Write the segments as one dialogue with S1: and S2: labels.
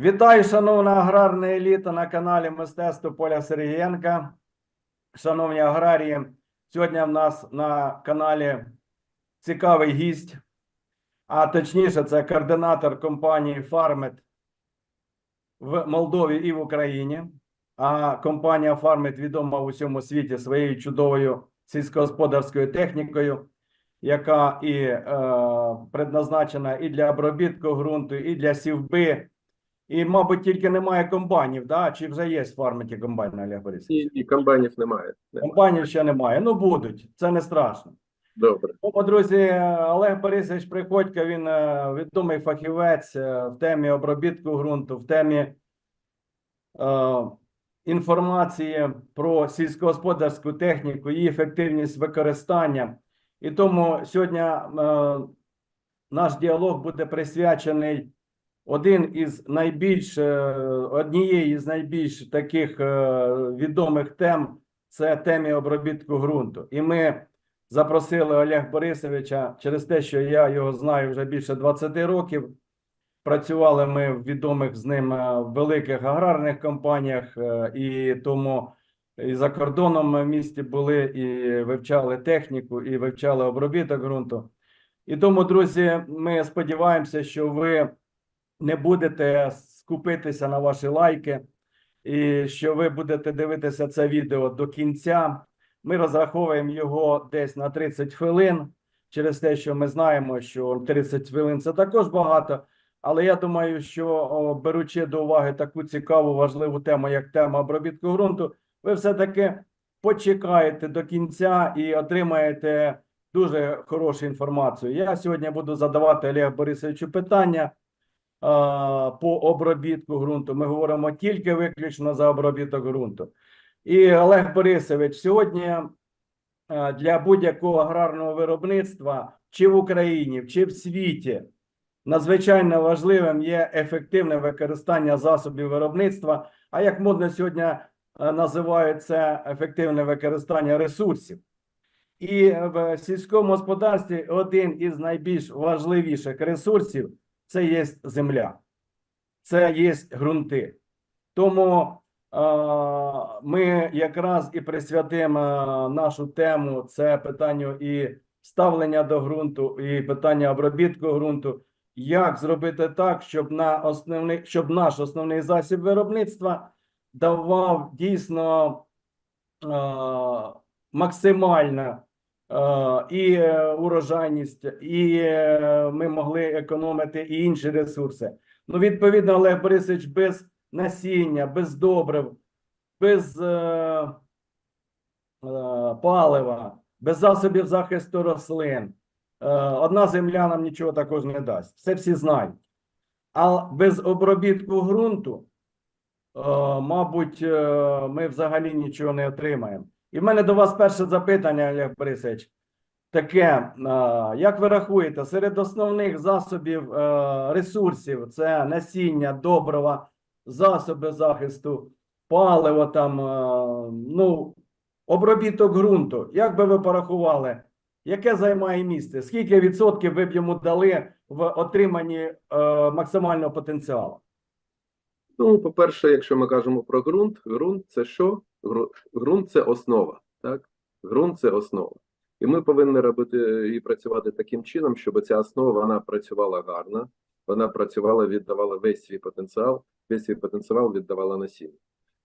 S1: Вітаю, шановна аграрна еліта на каналі Мистецтво Поля Сергієнка. Шановні аграрії, сьогодні в нас на каналі цікавий гість, а точніше, це координатор компанії Farmet в Молдові і в Україні. А компанія Farmet відома в усьому світі своєю чудовою сільськогосподарською технікою, яка і е, предназначена і для обробітку ґрунту, і для сівби. І, мабуть, тільки немає комбайнів, да? чи вже є в фарміті комбайни, Олег Борисович?
S2: Ні, ні, комбайнів немає. Немає.
S1: Комбайнів ще немає. Ну, будуть, це не страшно.
S2: Добре.
S1: Тому, друзі, Олег Борисович Приходько, він е, відомий фахівець е, в темі обробітку ґрунту, в темі е, інформації про сільськогосподарську техніку, її ефективність використання. І тому сьогодні е, наш діалог буде присвячений один із найбільш е, однієї з найбільш таких е, відомих тем це темі обробітку ґрунту. І ми запросили Олег Борисовича через те, що я його знаю вже більше 20 років. Працювали ми в відомих з ним е, великих аграрних компаніях, і тому і за кордоном в місті були, і вивчали техніку, і вивчали обробіток ґрунту. І тому, друзі, ми сподіваємося, що ви не будете скупитися на ваші лайки, і що ви будете дивитися це відео до кінця. Ми розраховуємо його десь на 30 хвилин, через те, що ми знаємо, що 30 хвилин це також багато. Але я думаю, що беручи до уваги таку цікаву, важливу тему, як тема обробітку ґрунту, ви все-таки почекаєте до кінця і отримаєте дуже хорошу інформацію. Я сьогодні буду задавати Олегу Борисовичу питання по обробітку ґрунту. Ми говоримо тільки виключно за обробіток ґрунту. І Олег Борисович, сьогодні для будь-якого аграрного виробництва, чи в Україні, чи в світі, надзвичайно важливим є ефективне використання засобів виробництва. А як модно сьогодні називають це ефективне використання ресурсів. І в сільському господарстві один із найбільш важливіших ресурсів це є земля, це є ґрунти. Тому е, ми якраз і присвятимо е, нашу тему це питанню і ставлення до ґрунту, і питання обробітку ґрунту. Як зробити так, щоб на основний, щоб наш основний засіб виробництва давав дійсно е, максимально і е, урожайність, і е, ми могли економити і інші ресурси. Ну, відповідно, Олег Борисович, без насіння, без добрив, без е, е, палива, без засобів захисту рослин. Е, Одна земля нам нічого також не дасть. Це всі знають. А без обробітку ґрунту, е, мабуть, е, ми взагалі нічого не отримаємо. І в мене до вас перше запитання, Олег Борисович. Таке, е, як ви рахуєте, серед основних засобів е, ресурсів це насіння, добрива, засоби захисту, паливо там, е, ну, обробіток ґрунту. Як би ви порахували, яке займає місце? Скільки відсотків ви б йому дали в отриманні максимального потенціалу?
S2: Ну, по-перше, якщо ми кажемо про ґрунт, ґрунт це що? Гру- Ґрунт це основа. Так? Ґрунт це основа. І ми повинні робити і працювати таким чином, щоб ця основа вона працювала гарно, вона працювала, віддавала весь свій потенціал, весь свій потенціал віддавала насіння.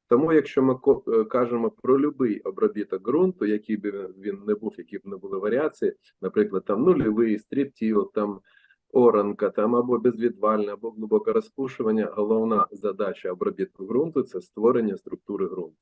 S2: Тому, якщо ми е, кажемо про будь-який обробіток ґрунту, який би він не був, які б не були варіації, наприклад, там нульовий, стріптіл, там оранка, там або безвідвальне, або глибоке розпушування, головна задача обробітку ґрунту це створення структури ґрунту.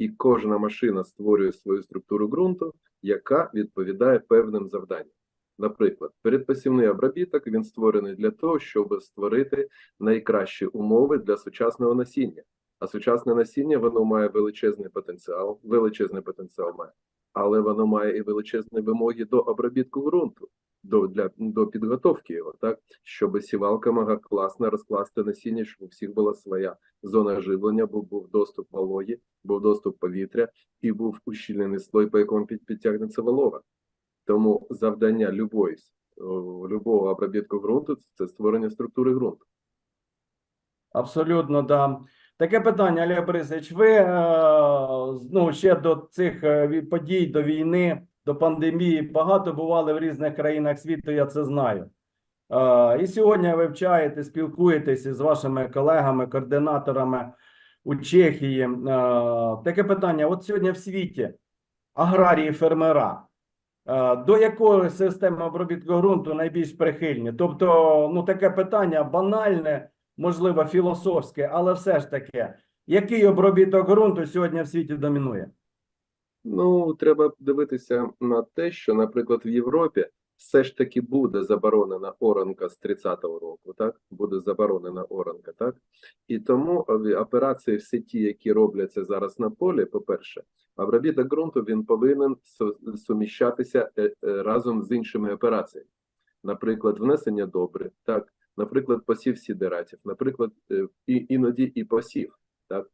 S2: І кожна машина створює свою структуру ґрунту, яка відповідає певним завданням. Наприклад, передпосівний обробіток він створений для того, щоб створити найкращі умови для сучасного насіння. А сучасне насіння воно має величезний потенціал, величезний потенціал має, але воно має і величезні вимоги до обробітку ґрунту, до, для, до підготовки його, так, щоб сівалка могла класно розкласти насіння, щоб у всіх була своя зона живлення, бо був доступ вологі, був доступ повітря і був ущільнений слой, по якому під, підтягнеться волога. Тому завдання любої, любого обробітку ґрунту це створення структури ґрунту.
S1: Абсолютно, да. Таке питання, Олег Борисович. Ви ну, ще до цих е, подій, до війни, до пандемії багато бували в різних країнах світу, я це знаю. І сьогодні вивчаєте, спілкуєтеся з вашими колегами, координаторами у Чехії. Таке питання: от сьогодні в світі аграрії, фермера. До якої системи обробітку ґрунту найбільш прихильні? Тобто, ну таке питання банальне, можливо, філософське, але все ж таки, який обробіток ґрунту сьогодні в світі домінує?
S2: Ну, треба дивитися на те, що, наприклад, в Європі все ж таки буде заборонена оранка з 30-го року, так? Буде заборонена оранка, так? І тому операції всі ті, які робляться зараз на полі, по-перше, обробіток ґрунту він повинен суміщатися е, е, разом з іншими операціями. Наприклад, внесення добрив, так? Наприклад, посів сідератів, наприклад, е, і, іноді і посів, так?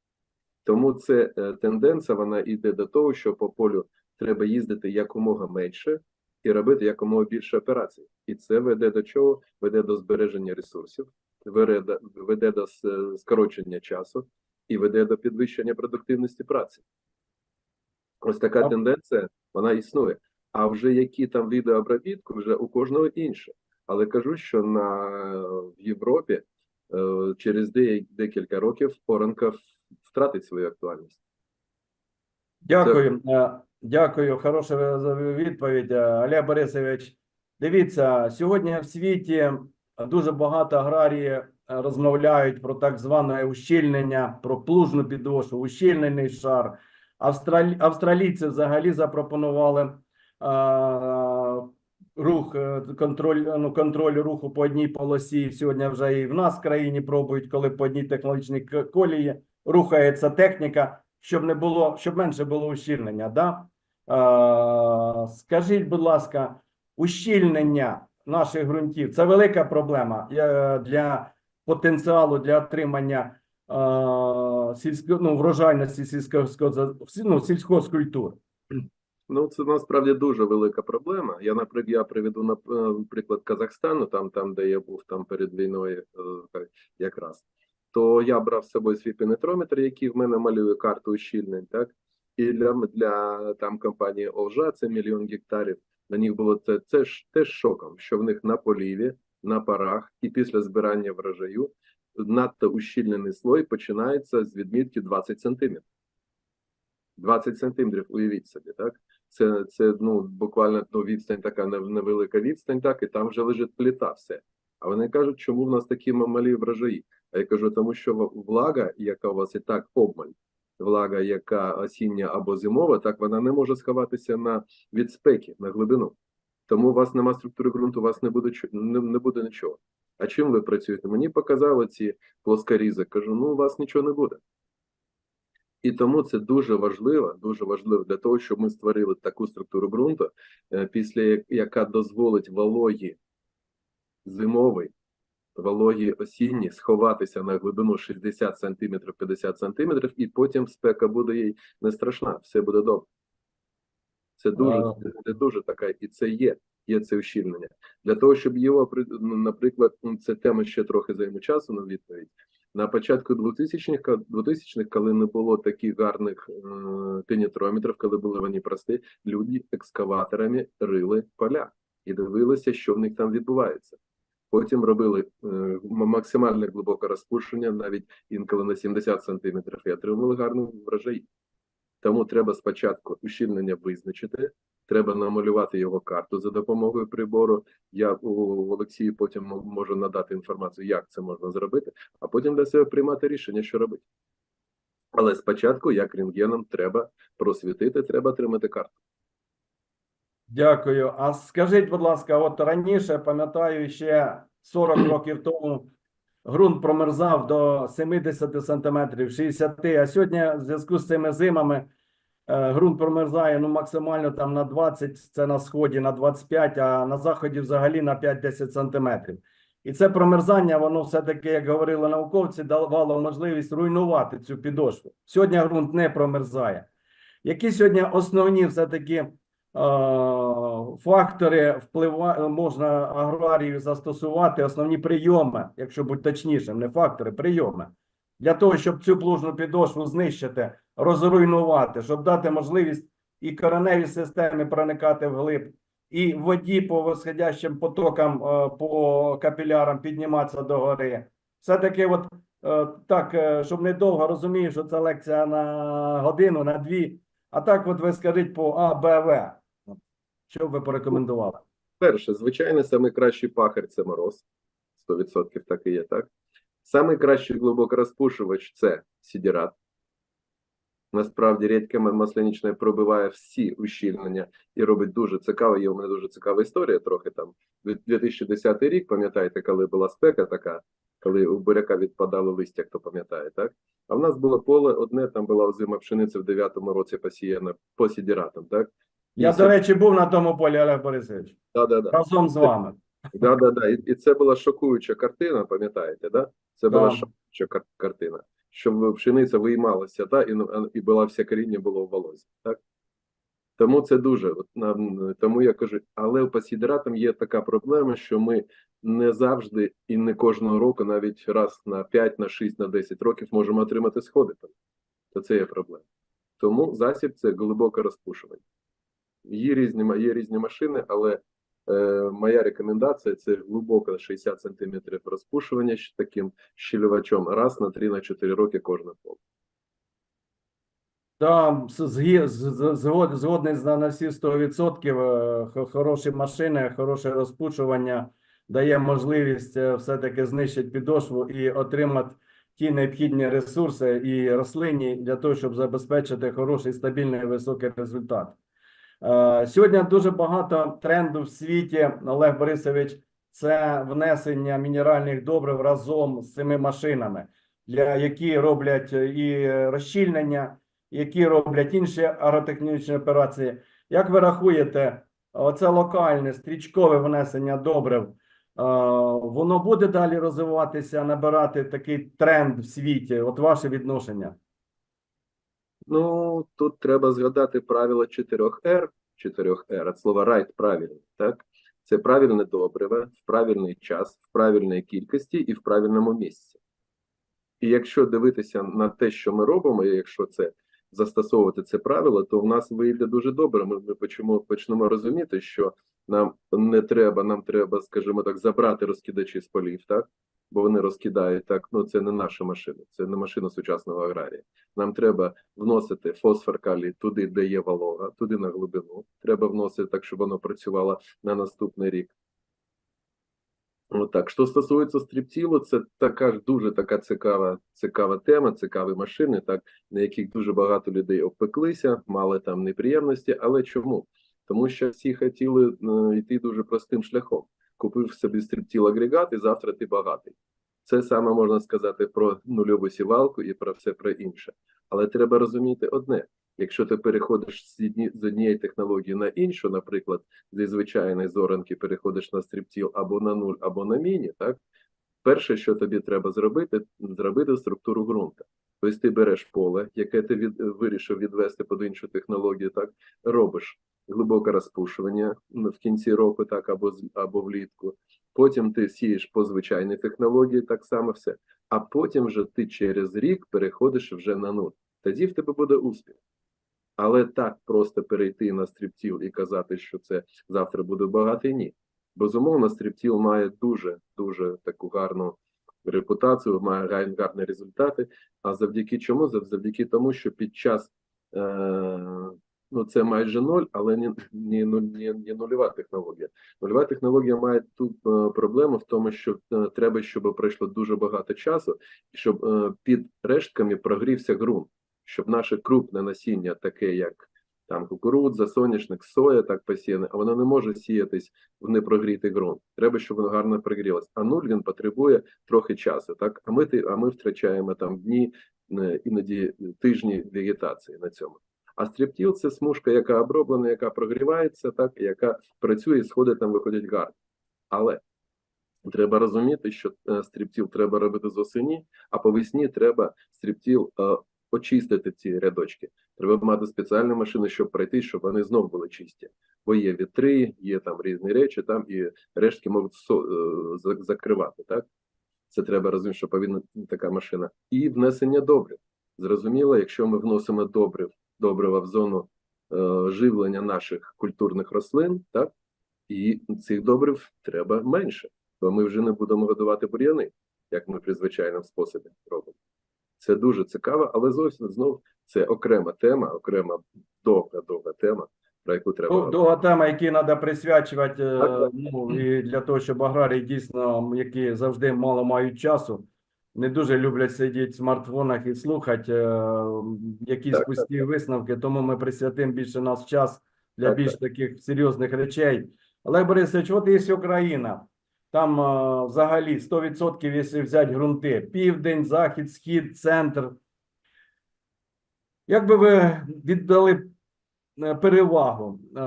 S2: Тому це е, тенденція, вона йде до того, що по полю треба їздити якомога менше і робити якомога більше операцій. І це веде до чого? Веде до збереження ресурсів, веде до, веде до скорочення часу і веде до підвищення продуктивності праці. Ось така тенденція, вона існує. А вже які там види обробітку, вже у кожного інше. Але кажу, що на в Європі е, через декілька років оранка в- втратить свою актуальність.
S1: Дякую, Е, дякую, хороша відповідь, Е, Олег Борисович. Дивіться, сьогодні в світі дуже багато аграрії розмовляють про так зване ущільнення, про плужну підошву, ущільнений шар. Австралі... Австралійці взагалі запропонували е, рух, е, контроль, ну, контроль руху по одній полосі. Сьогодні вже і в нас в країні пробують, коли по одній технологічній колії рухається техніка, щоб не було, щоб менше було ущільнення. Да? Е, скажіть, будь ласка, ущільнення наших ґрунтів це велика проблема для потенціалу для отримання е, сільсько, ну, врожайності сільського, ну, сільськогоспкультур.
S2: Ну, це насправді дуже велика проблема. Я, наприклад, я приведу нап- е, Казахстану, там, там, де я був там перед війною, е, якраз. То я брав з собою свій пенетрометр, який в мене малює карту ущільнень, так? І для, для там компанії Олжа, це мільйон гектарів. На них було це, це ж теж шоком, що в них на поліві, на парах і після збирання врожаю надто ущільнений слой починається з відмітки 20 сантиметрів. 20 сантиметрів, уявіть собі, так? Це, це ну, буквально ну, відстань така невелика відстань, так, і там вже лежить плита, все. А вони кажуть, чому в нас такі малі врожаї? А я кажу, тому що влага, яка у вас і так обмаль, влага, яка осіння або зимова, так вона не може сховатися на від спеки, на глибину. Тому у вас нема структури ґрунту, у вас не буде не, не буде нічого. А чим ви працюєте? Мені показали ці плоскорізи. Кажу, ну у вас нічого не буде. І тому це дуже важливо, дуже важливо для того, щоб ми створили таку структуру ґрунту, е, після яка дозволить вологі зимовий, вологі осінні сховатися на глибину 60 см, 50 см, і потім спека буде їй не страшна, все буде добре. Це дуже,
S1: Вау.
S2: це дуже така, і це є, є це ущільнення. Для того, щоб його, ну, наприклад, ну, це тема ще трохи займе часу на відповідь. На початку 2000-х, 2000-х, коли не було таких гарних е, пенетрометрів, коли були вони прості, люди екскаваторами рили поля і дивилися, що в них там відбувається. Потім робили е, максимальне глибоке розпушення, навіть інколи на 70 сантиметрів, і отримали гарний врожай. Тому треба спочатку ущільнення визначити, треба намалювати його карту за допомогою прибору. Я у Олексію потім можу надати інформацію, як це можна зробити, а потім для себе приймати рішення, що робити. Але спочатку, як рентгеном, треба просвітити, треба отримати карту.
S1: Дякую. А скажіть, будь ласка, от раніше, пам'ятаю, ще 40 років тому ґрунт промерзав до 70 сантиметрів, 60, а сьогодні в зв'язку з цими зимами е, ґрунт промерзає ну, максимально там на 20, це на сході, на 25, а на заході взагалі на 5-10 сантиметрів. І це промерзання, воно все-таки, як говорили науковці, давало можливість руйнувати цю підошву. Сьогодні ґрунт не промерзає. Які сьогодні основні все-таки фактори вплива... можна аграрію застосувати, основні прийоми, якщо бути точнішим, не фактори, прийоми. Для того, щоб цю плужну підошву знищити, розруйнувати, щоб дати можливість і кореневій системі проникати вглиб, і воді по восходящим потокам, е, по капілярам підніматися до гори. Все-таки, от е, так, е, щоб не довго розумію, що це лекція на годину, на дві. А так, от ви скажіть по А, Б. Що б ви порекомендували?
S2: Перше, звичайно, самий кращий пахар це мороз. 100% так і є, так? Самий кращий глибокорозпушувач це сідірат. Насправді рідке маслянічне пробиває всі ущільнення і робить дуже цікаво. Є у мене дуже цікава історія. Трохи там 2010 рік, пам'ятаєте, коли була спека така, коли у буряка відпадало листя, хто пам'ятає, так? А в нас було поле одне, там була озима пшениця в 9-му році посіяна по сідіратам, так?
S1: Я,
S2: І
S1: до речі, був на тому полі, Олег Борисович,
S2: да, да, да.
S1: разом з вами.
S2: Да, да, да. І, і це була шокуюча картина, пам'ятаєте, да? Це була
S1: Да.
S2: шокуюча кар- картина, що пшениця виймалася, та, і, ну, і була вся коріння було в волозі, так? Тому це дуже, от, тому я кажу, але по сідератам є така проблема, що ми не завжди і не кожного року, навіть раз на 5, на 6, на 10 років можемо отримати сходи. То це є проблема. Тому засіб це глибоке розпушування. Є різні, є різні машини, але Е, моя рекомендація це глибоко 60 см розпушування таким щільовачом раз на 3 на 4 роки кожне поле.
S1: Да, згодний на на всі 100%. е, Хороші машини, хороше розпушування дає можливість е, все-таки знищити підошву і отримати ті необхідні ресурси і рослинні для того, щоб забезпечити хороший, стабільний, високий результат. Е, Сьогодні дуже багато тренду в світі, Олег Борисович, це внесення мінеральних добрив разом з цими машинами, для які роблять е, і розщільнення, які роблять інші агротехнічні операції. Як ви рахуєте, оце локальне стрічкове внесення добрив, е, воно буде далі розвиватися, набирати такий тренд в світі? От ваше відношення?
S2: Ну, тут треба згадати правило 4 R, 4 R, від слова right правильний, так? Це правильне добриве в правильний час, в правильній кількості і в правильному місці. І якщо дивитися на те, що ми робимо, і якщо це застосовувати це правило, то в нас вийде дуже добре. Ми, ми почнемо, почнемо розуміти, що нам не треба, нам треба, скажімо так, забрати розкидачі з полів, так? Бо вони розкидають так. Ну це не наша машина, це не машина сучасного аграрія. Нам треба вносити фосфор калій туди, де є волога, туди на глибину. Треба вносити так, щоб воно працювало на наступний рік. Отак. Що стосується стріптілу, це така ж дуже така цікава, цікава тема, цікаві машини, так, на яких дуже багато людей обпеклися, мали там неприємності. Але чому? Тому що всі хотіли е, йти дуже простим шляхом. Купив собі стріптіл агрегат, і завтра ти багатий. Це саме можна сказати про нульову сівалку і про все про інше. Але треба розуміти одне: якщо ти переходиш з, однієї технології на іншу, наприклад, зі звичайної зоранки переходиш на стріптіл або на нуль, або на міні, так перше, що тобі треба зробити, зробити структуру ґрунту. Тобто ти береш поле, яке ти від, вирішив відвести під іншу технологію, так робиш глибоке розпушування в кінці року, так або або влітку. Потім ти сієш по звичайній технології, так само все. А потім вже ти через рік переходиш вже на нуль. Тоді в тебе буде успіх. Але так просто перейти на стріптіл і казати, що це завтра буде багатий, ні. Безумовно, стріптіл має дуже дуже таку гарну репутацію, має гарні результати. А завдяки чому? Завдяки тому, що під час е, ну це майже ноль, але не, не, не, не нульова технологія. Нульова технологія має ту е, проблему в тому, що е, треба, щоб пройшло дуже багато часу, щоб е, під рештками прогрівся ґрунт, щоб наше крупне насіння, таке як там кукурудза, соняшник, соя, так посіяне, а воно не може сіятись в непрогрітий ґрунт. Треба, щоб воно гарно прогрілось. А нуль він потребує трохи часу. Так, а ми а ми втрачаємо там дні, іноді тижні вегетації на цьому. А стріптіл це смужка, яка оброблена, яка прогрівається, так, яка працює, і сходи там виходять гарно. Але треба розуміти, що е, стріптіл треба робити з осені, а по весні треба стріптіл е, очистити ці рядочки. Треба мати спеціальні машини, щоб пройти, щоб вони знов були чисті. Бо є вітри, є там різні речі, там і рештки можуть е, закривати. Так? Це треба розуміти, що повинна така машина. І внесення добрив. Зрозуміло, якщо ми вносимо добрив, добрива в зону е, живлення наших культурних рослин, так? І цих добрив треба менше, бо ми вже не будемо годувати бур'яни, як ми при звичайному способі робимо. Це дуже цікаво, але зовсім знов це окрема тема, окрема довга, довга тема, про яку треба. Говорити.
S1: Тема, які треба присвячувати,
S2: Так, так.
S1: ну, і для того, щоб аграрії дійсно, які завжди мало мають часу, не дуже люблять сидіти в смартфонах і слухати е, якісь
S2: Так, так,
S1: пусті висновки, тому ми присвятимо більше нас час для
S2: Так,
S1: більш
S2: так.
S1: таких серйозних речей. Олег Борисович, от є Україна, там е, взагалі 100%, якщо взяти ґрунти, південь, захід, схід, центр. Як би ви віддали перевагу е,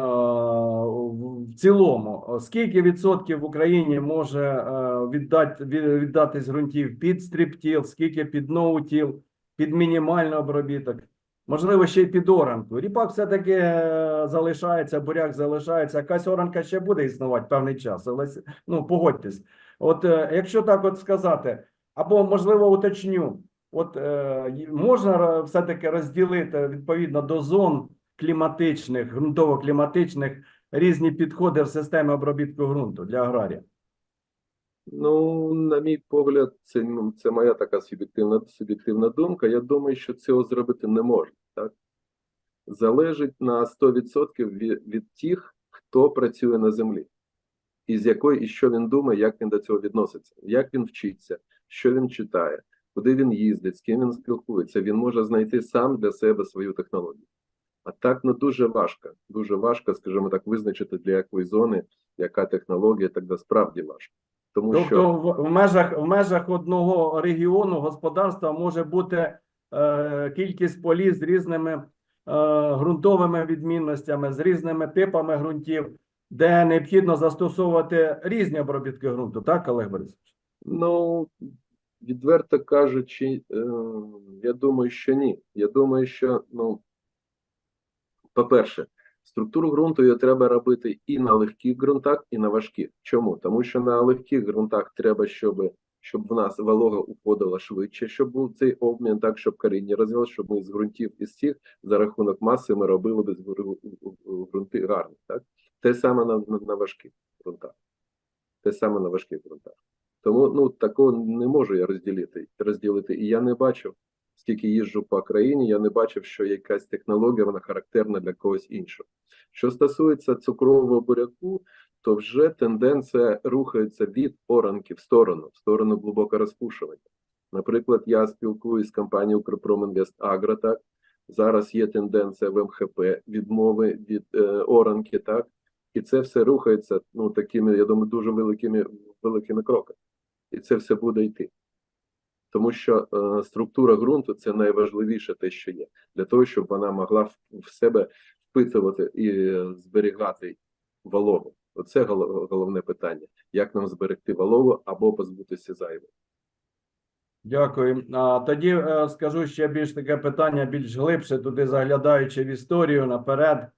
S1: в цілому? Скільки відсотків в Україні може е, віддати, віддатись ґрунтів під стріптіл, скільки під ноутіл, під мінімальний обробіток? Можливо, ще й під оранку. Ріпак все-таки е, залишається, буряк залишається. Якась оранка ще буде існувати певний час. Але ну, погодьтесь. От е, якщо так от сказати, або можливо уточню, от е, можна все-таки розділити відповідно до зон кліматичних, ґрунтово-кліматичних різні підходи в системі обробітку ґрунту для аграрія.
S2: Ну, на мій погляд, це, ну, це моя така суб'єктивна, суб'єктивна думка. Я думаю, що цього зробити не можна. Так? Залежить на 100% від, від тих, хто працює на землі, і з якої, і що він думає, як він до цього відноситься, як він вчиться, що він читає, куди він їздить, з ким він спілкується. Він може знайти сам для себе свою технологію. А так ну дуже важко. Дуже важко, скажімо так, визначити для якої зони, яка технологія, тоді справді важко. Тому що
S1: Тобто в, в межах в межах одного регіону господарства може бути е, кількість полів з різними е, ґрунтовими відмінностями, з різними типами ґрунтів, де необхідно застосовувати різні обробітки ґрунту, так, Олег Борисович?
S2: Ну, відверто кажучи, е, я думаю, що ні. Я думаю, що, ну, по-перше, структуру ґрунту її треба робити і на легких ґрунтах, і на важких. Чому? Тому що на легких ґрунтах треба, щоб, щоб в нас волога уходила швидше, щоб був цей обмін, так, щоб коріння розвивалося, щоб ми з ґрунтів і цих за рахунок маси ми робили без ґрунти гарні. Так? Те саме на, на, на важких ґрунтах. Те саме на важких ґрунтах. Тому ну такого не можу я розділити розділити. І я не бачив, скільки їжджу по країні, я не бачив, що якась технологія вона характерна для когось іншого. Що стосується цукрового буряку, то вже тенденція рухається від оранки в сторону, в сторону глибокого розпушування. Наприклад, я спілкуюсь з компанією Укрпромінвест Агро, так зараз є тенденція в МХП відмови від е, оранки, так і це все рухається ну такими, я думаю, дуже великими великими кроками, і це все буде йти. Тому що е, структура ґрунту це найважливіше те, що є, для того, щоб вона могла в, в себе впитувати і е, зберігати вологу. Оце голо- головне питання: як нам зберегти вологу або позбутися зайвого.
S1: Дякую. А тоді е, скажу ще більш таке питання, більш глибше, туди заглядаючи в історію наперед. Е,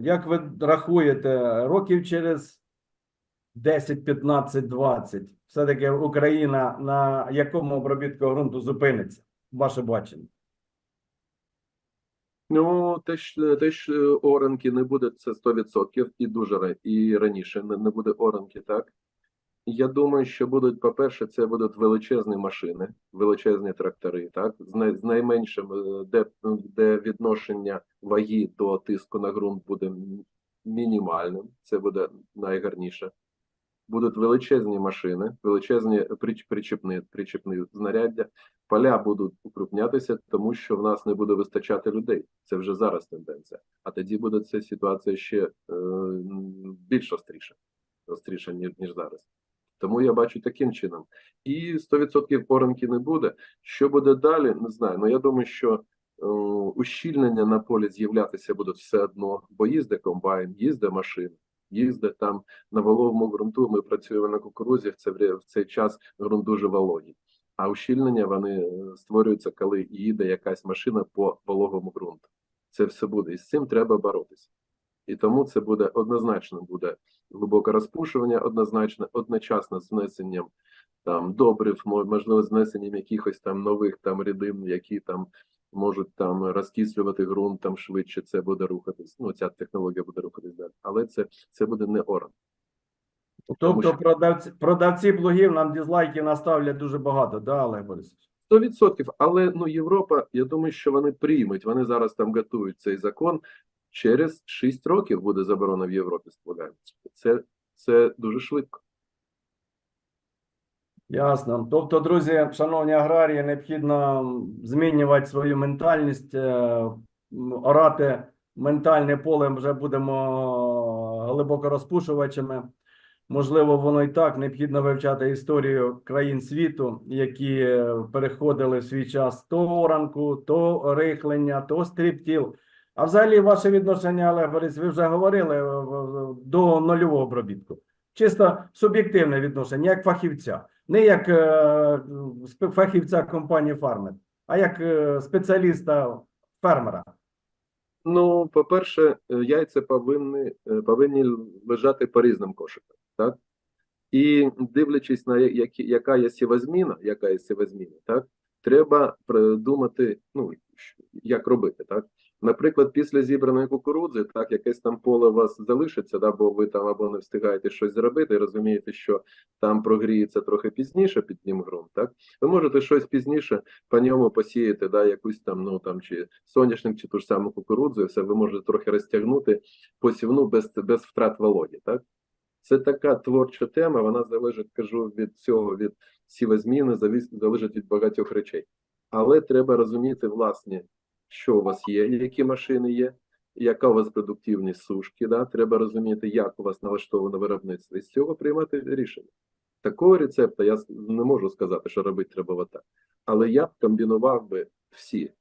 S1: як ви рахуєте, років через 10, 15, 20, все-таки Україна на якому обробітку ґрунту зупиниться? Ваше бачення?
S2: Ну, те ж те ж е, оранки не буде це 100% і дуже і раніше не, не буде оранки, так? Я думаю, що будуть, по-перше, це будуть величезні машини, величезні трактори, так, з, най, з найменшим, е, де, де відношення ваги до тиску на ґрунт буде мінімальним, це буде найгарніше. Будуть величезні машини, величезні прич- причепні, причепні знаряддя, поля будуть укрупнятися, тому що в нас не буде вистачати людей. Це вже зараз тенденція. А тоді буде ця ситуація ще е, більш остріша, остріша, ніж, ніж зараз. Тому я бачу таким чином. І 100% оранки не буде. Що буде далі, не знаю. Ну я думаю, що е, ущільнення на полі з'являтися будуть все одно, бо їздить комбайн, їздить машина, їздить там на вологому ґрунту. Ми працюємо на кукурузі. В це в цей час ґрунт дуже вологий. А ущільнення вони е, створюються, коли їде якась машина по вологому ґрунту. Це все буде. І з цим треба боротися. І тому це буде однозначно буде глибоке розпушування, однозначно, одночасно з внесенням там добрив, можливо, з внесенням якихось там нових там рідин, які там можуть там розкислювати ґрунт там швидше. Це буде рухатись. Ну, ця технологія буде рухатись далі. Але це, це буде не оран. Тому
S1: Тобто
S2: що-
S1: продавці, продавці блогів нам дізлайків наставлять дуже багато, да, Олег Борисович?
S2: Сто відсотків, але ну Європа, я думаю, що вони приймуть. Вони зараз там готують цей закон. Через 6 років буде заборона в Європі спогається. Це, це дуже швидко.
S1: Ясно. Тобто, друзі, шановні аграрії, необхідно змінювати свою ментальність, е, орати ментальне поле вже будемо глибоко розпушувачами. Можливо, воно і так необхідно вивчати історію країн світу, які переходили в свій час то оранку, то рихлення, то стріптіл. А взагалі, ваше відношення, Олег Борис, ви вже говорили е, до нульового обробітку. Чисто суб'єктивне відношення, як фахівця не як е, фахівця компанії Фармер, а як е, спеціаліста фермера.
S2: Ну, по-перше, е, яйця повинні, повинні лежати по різним кошикам, так? І дивлячись на які, яка є сівозміна, яка є сівозміна, так? Треба придумати, ну, як робити, так? Наприклад, після зібраної кукурудзи, так, якесь там поле у вас залишиться, да, бо ви там або не встигаєте щось зробити, і розумієте, що там прогріється трохи пізніше під ним ґрунт, так? Ви можете щось пізніше по ньому посіяти, да, якусь там, ну там чи соняшник, чи ту ж саму кукурудзу, і все ви можете трохи розтягнути посівну без, без втрат вологі. Так? Це така творча тема, вона залежить, кажу, від цього, від сівозміни, залежить від багатьох речей. Але треба розуміти, власне, що у вас є, які машини є, яка у вас продуктивність сушки, да? треба розуміти, як у вас налаштоване виробництво, і з цього приймати рішення. Такого рецепта я не можу сказати, що робити треба отак. Але я б комбінував би всі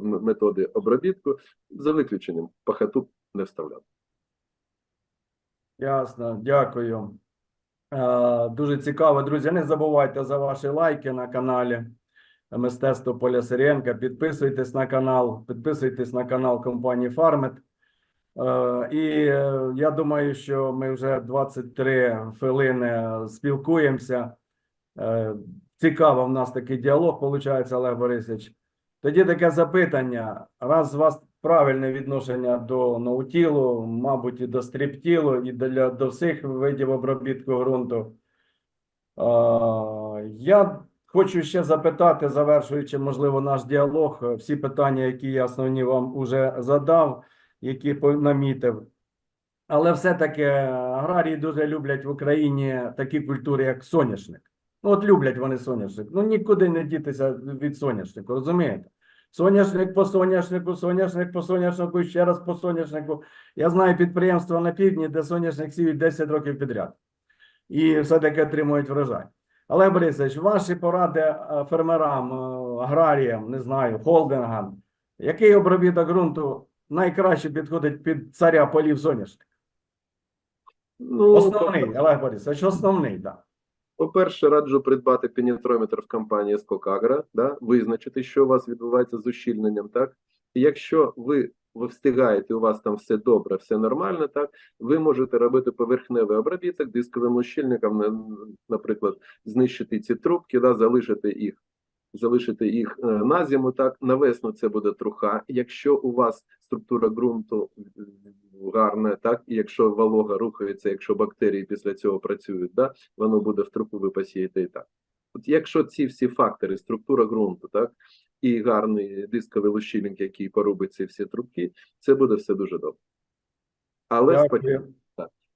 S2: методи обробітку за виключенням пахату не вставляв.
S1: Ясно, дякую. Е, Дуже цікаво, друзі. Не забувайте за ваші лайки на каналі Мистецтво Поля Сиренка. Підписуйтесь на канал, підписуйтесь на канал компанії Farmet. Е, І е, я думаю, що ми вже 23 хвилини спілкуємося. Е, Цікаво в нас такий діалог виходить, Олег Борисович. Тоді таке запитання. Раз у вас правильне відношення до ноутілу, мабуть, і до стріптілу, і для, до всіх видів обробітку ґрунту. А, я хочу ще запитати, завершуючи, можливо, наш діалог, е, всі питання, які я основні вам уже задав, які намітив. Але все-таки аграрії дуже люблять в Україні такі культури, як соняшник. Ну, от люблять вони соняшник. Ну, нікуди не дітися від соняшнику, розумієте? Соняшник по соняшнику, соняшник по соняшнику, ще раз по соняшнику. Я знаю підприємства на півдні, де соняшник сіють 10 років підряд. І все-таки отримують врожай. Олег Борисович, ваші поради е, фермерам, е, аграріям, не знаю, холдингам, який обробіток ґрунту найкраще підходить під царя полів соняшник?
S2: Ну,
S1: Основний, Олег Борисович, основний, так.
S2: По-перше, раджу придбати пенітрометр в компанії Скокагра, да, визначити, що у вас відбувається з ущільненням. Так, і якщо ви, ви встигаєте, у вас там все добре, все нормально, так ви можете робити поверхневий обробіток дисковим ущільником, наприклад, знищити ці трубки, да, залишити їх. Залишити їх е, на зиму, так на весну це буде труха. Якщо у вас структура ґрунту гарна, так і якщо волога рухається, якщо бактерії після цього працюють, да, воно буде в трупу, ви посієте і так. От якщо ці всі фактори, структура ґрунту, так, і гарний дисковий лущильник, який порубить ці всі трубки, це буде все дуже добре. Але спочатку,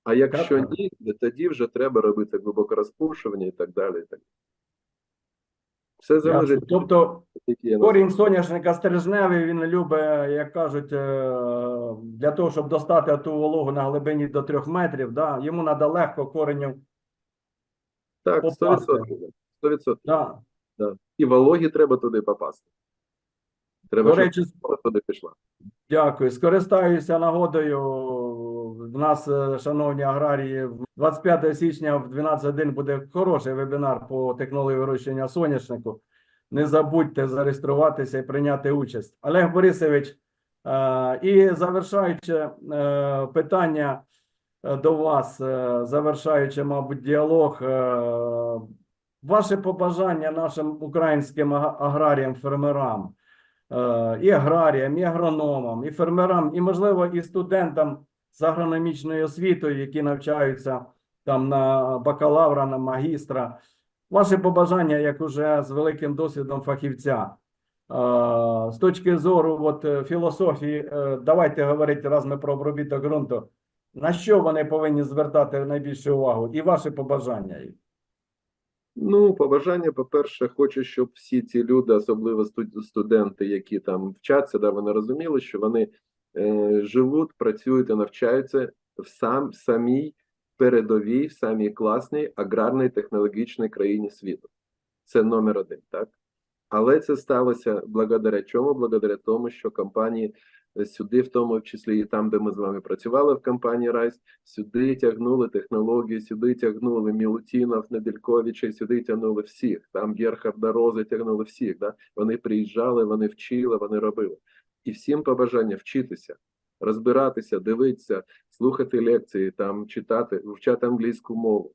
S2: а якщо
S1: Так,
S2: ні, тоді вже треба робити глибоке розпушування і так далі. І так. Все залежить
S1: Тобто корінь соняшника стрижневий, він любить, як кажуть, е, для того, щоб достати ту вологу на глибині до трьох метрів, да, йому треба легко кореню.
S2: Так, 100%. 100%.
S1: Да.
S2: Да. І вологі треба туди попасти. Треба,
S1: До
S2: щоб
S1: речі,
S2: школа туди пішла.
S1: Дякую. Скористаюся нагодою. В нас, е, шановні аграрії, 25 січня в 12 годин буде хороший вебінар по технології вирощення соняшнику. Не забудьте зареєструватися і прийняти участь. Олег Борисович, е, і завершаюче е, питання до вас, завершаючи, мабуть, діалог. Ваше побажання нашим українським аграріям, фермерам і аграріям, і агрономам, і фермерам, і, можливо, і студентам з агрономічною освітою, які навчаються там на бакалавра, на магістра. Ваше побажання, як уже з великим досвідом фахівця. Е, З точки зору от, е, філософії, е, давайте говорити, раз ми про обробіток ґрунту, на що вони повинні звертати найбільшу увагу, і ваше побажання.
S2: Ну, побажання, по-перше, хочу, щоб всі ці люди, особливо студенти, які там вчаться, да, вони розуміли, що вони е, живуть, працюють і навчаються в сам, самій передовій, в самій класній аграрній технологічній країні світу. Це номер один, так? Але це сталося благодаря чому? Благодаря тому, що компанії сюди, в тому числі і там, де ми з вами працювали в компанії Райс, сюди тягнули технології, сюди тягнули Мілутінов, Недельковича, сюди тягнули всіх. Там Герхарда Рози тягнули всіх. Да? Вони приїжджали, вони вчили, вони робили. І всім побажання вчитися, розбиратися, дивитися, слухати лекції, там читати, вивчати англійську мову,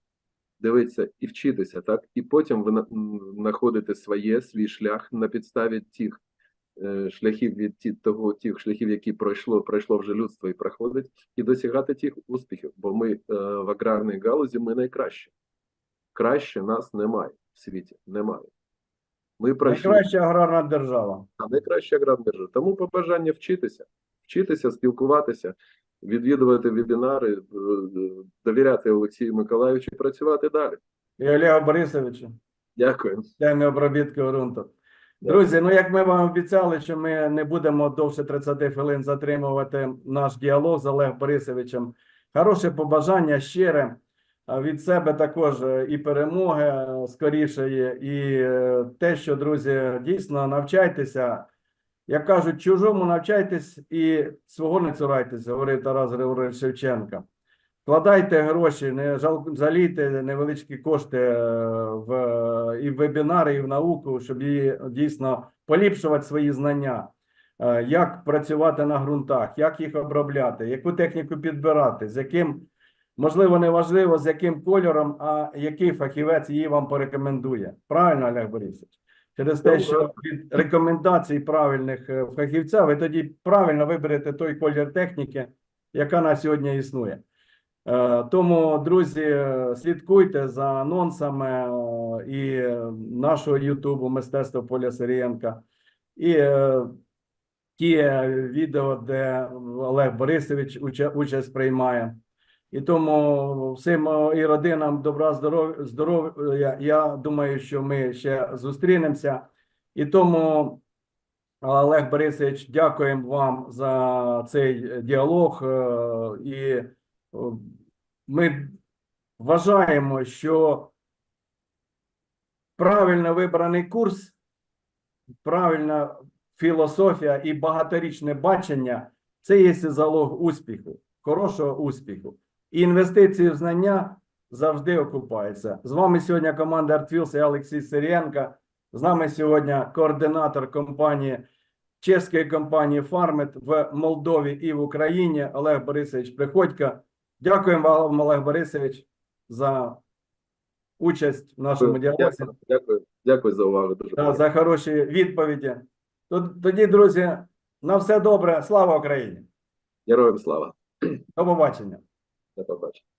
S2: дивитися і вчитися, так? І потім ви на- знаходите своє, свій шлях на підставі тих шляхів від ті, того, тих шляхів, які пройшло, пройшло вже людство і проходить, і досягати тих успіхів. Бо ми е, в аграрній галузі ми найкращі. Краще нас немає в світі. Немає. Ми пройшли
S1: Найкраща аграрна держава.
S2: а найкраща аграрна держава. Тому побажання вчитися, вчитися, спілкуватися, відвідувати вебінари, е, е, довіряти Олексію Миколаївичу і працювати далі.
S1: І Олегу Борисовичу.
S2: Дякую.
S1: темі обробітку ґрунту. Друзі, ну як ми вам обіцяли, що ми не будемо довше 30 хвилин затримувати наш діалог з Олегом Борисовичем. Хороше побажання щире від себе також е, і перемоги е, скорішої, і е, те, що друзі, дійсно навчайтеся. Як кажуть, чужому навчайтесь і свого не цурайтеся, говорив Тарас Григорович Шевченка. Вкладайте гроші, не жал- жалійте невеличкі кошти е, в і в вебінари, і в науку, щоб її дійсно поліпшувати свої знання, Е, як працювати на ґрунтах, як їх обробляти, яку техніку підбирати, з яким, можливо, не важливо, з яким кольором, а який фахівець її вам порекомендує. Правильно, Олег Борисович? Через те, що від рекомендацій правильних е, фахівця, ви тоді правильно виберете той колір техніки, яка на сьогодні існує. Е, Тому, друзі, слідкуйте за анонсами е, і нашого Ютубу Мистецтво Поля Сирієнка, і е, ті відео, де Олег Борисович участь приймає. І тому всім і родинам добра, здоров'я. Я думаю, що ми ще зустрінемося. І тому, Олег Борисович, дякуємо вам за цей діалог. І ми вважаємо, що правильно вибраний курс, правильна філософія і багаторічне бачення це є залог успіху, хорошого успіху. І інвестиції в знання завжди окупаються. З вами сьогодні команда Артвілс і Олексій Сирієнко. З нами сьогодні координатор компанії чеської компанії Фармет в Молдові і в Україні Олег Борисович Приходько. Дякуємо вам, Олег Борисович, за участь в нашому діалозі
S2: Дякую, дякую, дякую за увагу. Дуже
S1: та за хороші відповіді. Тоді, друзі, на все добре. Слава Україні!
S2: Героям слава.
S1: До побачення!
S2: До побачення.